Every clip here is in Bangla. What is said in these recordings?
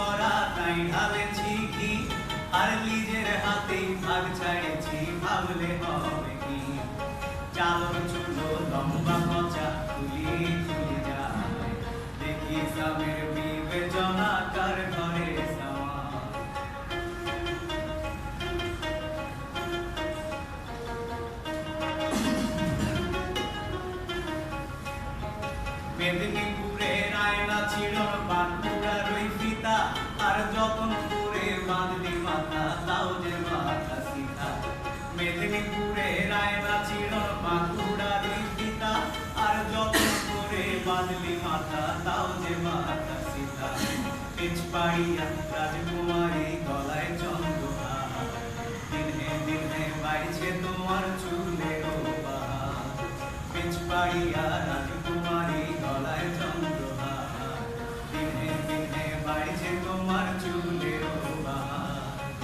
করা তাই ঢালেছি ঘি আর লিজের হাতেই ভাগ ছাড়েছি ভাবলে হবে কি? চালর চুলো, লম্বা পচা তুলি তুলি যায়। দেখি স্বামীর বিবেচনা কার ঘরে মেদিনীপুরের আয়না ছিল বাঁকুড়ার আয়না ছিল বাঁকুড়ার আর যতন করে বাঁধলি মাথা তাও যে মাথা সীতা পিছপাড়িয়া রাজকুমারী গলায় চন্দ্রহার দিনে দিনে বাইছে তোমার বাহার পিছপাড়িয়া রাজকুমারী গলায় চন্দ্রহার দিনে দিনে বাইছে তোমার চুলের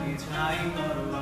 বিছাই করবা